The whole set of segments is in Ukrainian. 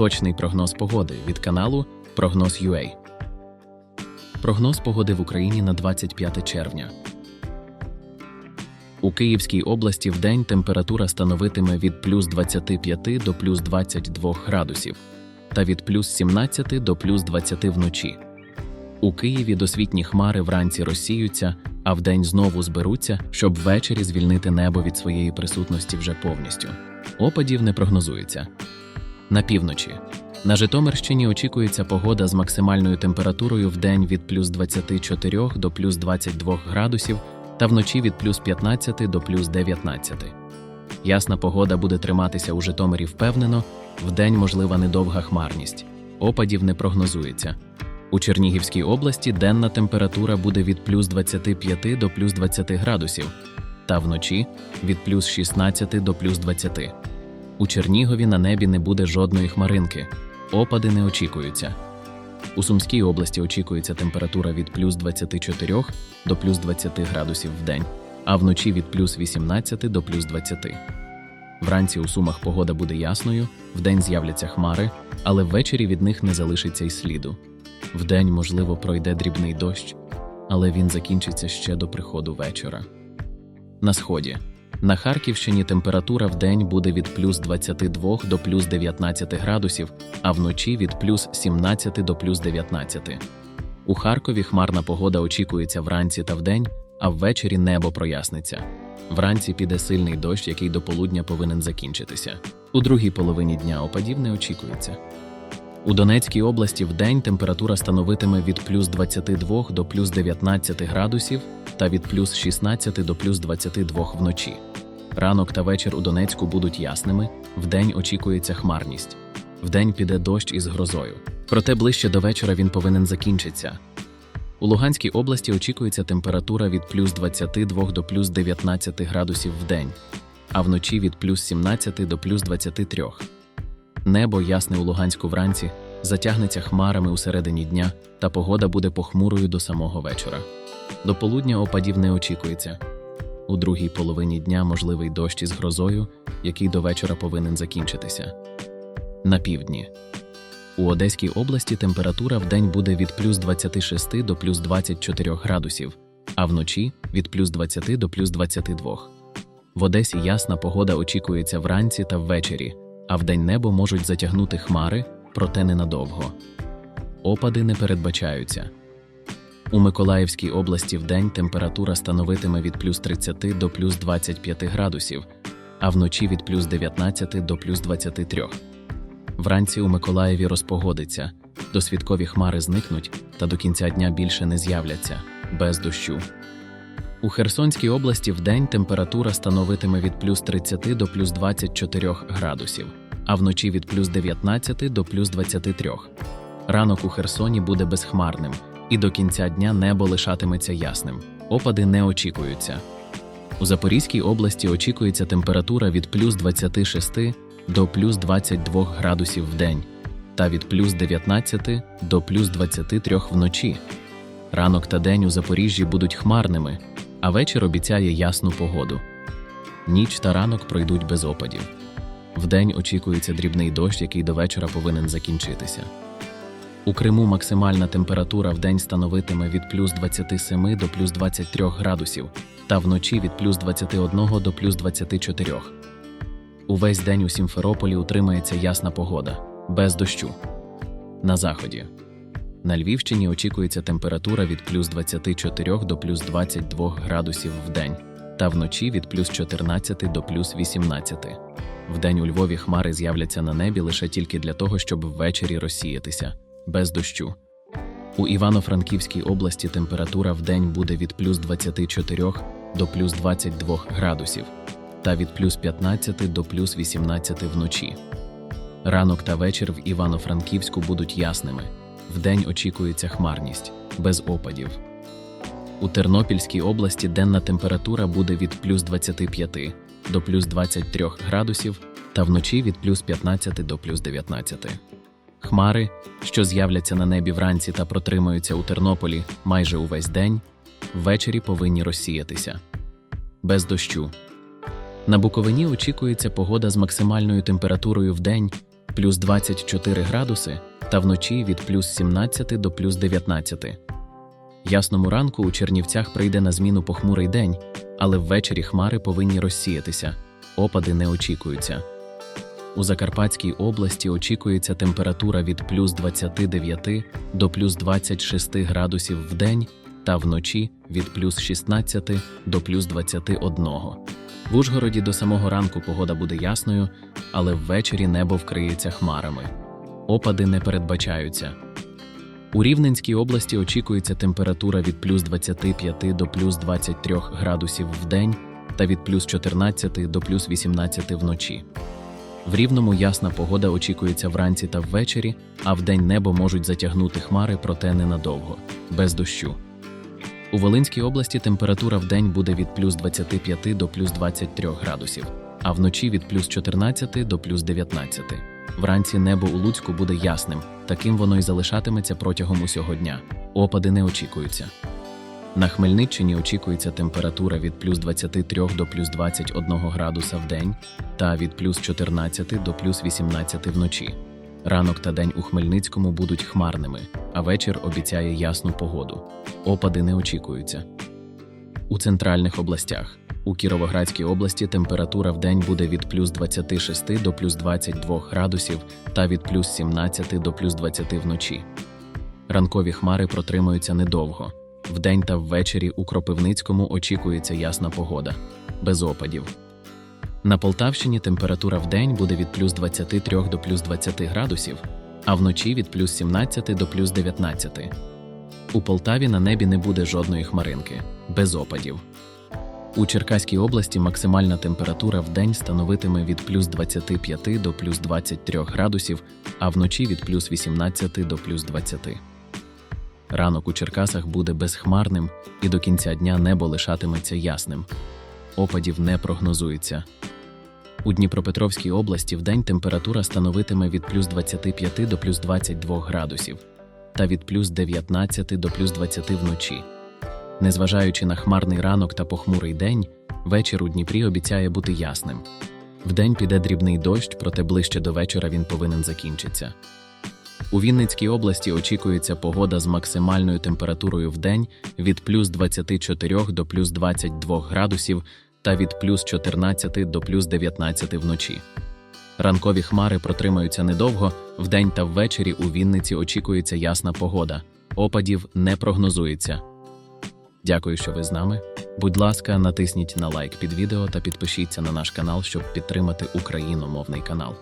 Точний прогноз погоди від каналу Прогноз UA. Прогноз погоди в Україні на 25 червня. У Київській області вдень температура становитиме від плюс 25 до плюс 22 градусів та від плюс 17 до плюс 20 вночі. У Києві досвітні хмари вранці розсіються, а вдень знову зберуться, щоб ввечері звільнити небо від своєї присутності вже повністю. Опадів не прогнозується. На півночі. На Житомирщині очікується погода з максимальною температурою в день від плюс 24 до плюс 22 градусів та вночі від плюс 15 до плюс 19. Ясна погода буде триматися у Житомирі впевнено, вдень можлива недовга хмарність. Опадів не прогнозується. У Чернігівській області денна температура буде від плюс 25 до плюс 20 градусів, та вночі від плюс 16 до плюс 20. У Чернігові на небі не буде жодної хмаринки. Опади не очікуються. У Сумській області очікується температура від плюс 24 до плюс 20 градусів в день, а вночі від плюс 18 до плюс 20. Вранці у Сумах погода буде ясною, вдень з'являться хмари, але ввечері від них не залишиться й сліду. Вдень, можливо, пройде дрібний дощ, але він закінчиться ще до приходу вечора. На сході. На Харківщині температура в день буде від плюс 22 до плюс 19 градусів, а вночі від плюс 17 до плюс 19. У Харкові хмарна погода очікується вранці та вдень, а ввечері небо проясниться. Вранці піде сильний дощ, який до полудня повинен закінчитися. У другій половині дня опадів не очікується. У Донецькій області в день температура становитиме від плюс 22 до плюс 19 градусів та від плюс 16 до плюс 22 вночі. Ранок та вечір у Донецьку будуть ясними, вдень очікується хмарність. Вдень піде дощ із грозою. Проте ближче до вечора він повинен закінчитися. У Луганській області очікується температура від плюс 22 до плюс 19 градусів в день, а вночі від плюс 17 до плюс 23. Небо ясне у Луганську вранці, затягнеться хмарами у середині дня, та погода буде похмурою до самого вечора. До полудня опадів не очікується. У другій половині дня можливий дощ із грозою, який до вечора повинен закінчитися. На півдні. У Одеській області температура в день буде від плюс 26 до плюс 24 градусів, а вночі від плюс 20 до плюс 22. В Одесі ясна погода очікується вранці та ввечері, а вдень небо можуть затягнути хмари, проте ненадовго. Опади не передбачаються. У Миколаївській області вдень температура становитиме від плюс 30 до плюс 25 градусів, а вночі від плюс 19 до плюс 23. Вранці у Миколаєві розпогодиться, досвідкові хмари зникнуть та до кінця дня більше не з'являться без дощу. У Херсонській області вдень температура становитиме від плюс 30 до плюс 24 градусів, а вночі від плюс 19 до плюс 23. Ранок у Херсоні буде безхмарним, і до кінця дня небо лишатиметься ясним. Опади не очікуються. У Запорізькій області очікується температура від плюс 26 до плюс 22 градусів в день та від плюс 19 до плюс 23 вночі. Ранок та день у Запоріжжі будуть хмарними, а вечір обіцяє ясну погоду. Ніч та ранок пройдуть без опадів. Вдень очікується дрібний дощ, який до вечора повинен закінчитися. У Криму максимальна температура вдень становитиме від плюс 27 до плюс 23 градусів, та вночі від плюс 21 до плюс 24. Увесь день у Сімферополі утримається ясна погода, без дощу. На заході. На Львівщині очікується температура від плюс 24 до плюс 22 градусів в день, та вночі від плюс 14 до плюс 18. Вдень у Львові хмари з'являться на небі лише тільки для того, щоб ввечері розсіятися, без дощу. У Івано-Франківській області температура в день буде від плюс 24 до плюс 22 градусів, та від плюс 15 до плюс 18 вночі. Ранок та вечір в Івано-Франківську будуть ясними. Вдень очікується хмарність, без опадів. У Тернопільській області денна температура буде від плюс 25 до плюс 23 градусів та вночі від плюс 15 до плюс 19. Хмари, що з'являться на небі вранці та протримаються у Тернополі майже увесь день, ввечері повинні розсіятися. Без дощу. На Буковині очікується погода з максимальною температурою в день плюс 24 градуси та вночі від плюс 17 до плюс 19. Ясному ранку у Чернівцях прийде на зміну похмурий день, але ввечері хмари повинні розсіятися, опади не очікуються. У Закарпатській області очікується температура від плюс 29 до плюс 26 градусів в день та вночі від плюс 16 до плюс 21. В Ужгороді до самого ранку погода буде ясною, але ввечері небо вкриється хмарами. Опади не передбачаються. У Рівненській області очікується температура від плюс 25 до плюс 23 градусів в день та від плюс 14 до плюс 18 вночі. В Рівному ясна погода очікується вранці та ввечері, а вдень небо можуть затягнути хмари, проте ненадовго, без дощу. У Волинській області температура в день буде від плюс 25 до плюс 23 градусів, а вночі від плюс 14 до плюс 19. Вранці небо у Луцьку буде ясним, таким воно й залишатиметься протягом усього дня. Опади не очікуються. На Хмельниччині очікується температура від плюс 23 до плюс 21 градуса в день та від плюс 14 до плюс 18 вночі. Ранок та день у Хмельницькому будуть хмарними, а вечір обіцяє ясну погоду. Опади не очікуються. У центральних областях. У Кіровоградській області температура в день буде від плюс 26 до плюс 22 градусів та від плюс 17 до плюс 20 вночі. Ранкові хмари протримуються недовго. Вдень та ввечері у Кропивницькому очікується ясна погода, без опадів. На Полтавщині температура в день буде від плюс 23 до плюс 20 градусів, а вночі від плюс 17 до плюс 19. У Полтаві на небі не буде жодної хмаринки, без опадів. У Черкаській області максимальна температура в день становитиме від плюс 25 до плюс 23 градусів, а вночі від плюс 18 до плюс 20. Ранок у Черкасах буде безхмарним і до кінця дня небо лишатиметься ясним. Опадів не прогнозується. У Дніпропетровській області вдень температура становитиме від плюс 25 до плюс 22 градусів та від плюс 19 до плюс 20 вночі. Незважаючи на хмарний ранок та похмурий день, вечір у Дніпрі обіцяє бути ясним. Вдень піде дрібний дощ, проте ближче до вечора він повинен закінчитися. У Вінницькій області очікується погода з максимальною температурою в день від плюс 24 до плюс 22 градусів та від плюс 14 до плюс 19 вночі. Ранкові хмари протримаються недовго, вдень та ввечері у Вінниці очікується ясна погода. Опадів не прогнозується. Дякую, що ви з нами. Будь ласка, натисніть на лайк під відео та підпишіться на наш канал, щоб підтримати україномовний канал.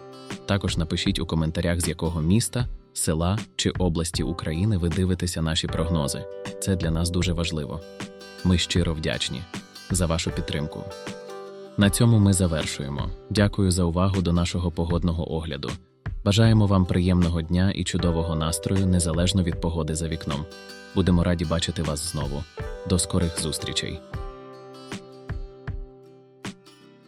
Також напишіть у коментарях, з якого міста, села чи області України ви дивитеся наші прогнози. Це для нас дуже важливо. Ми щиро вдячні за вашу підтримку. На цьому ми завершуємо. Дякую за увагу до нашого погодного огляду. Бажаємо вам приємного дня і чудового настрою незалежно від погоди за вікном. Будемо раді бачити вас знову. До скорих зустрічей!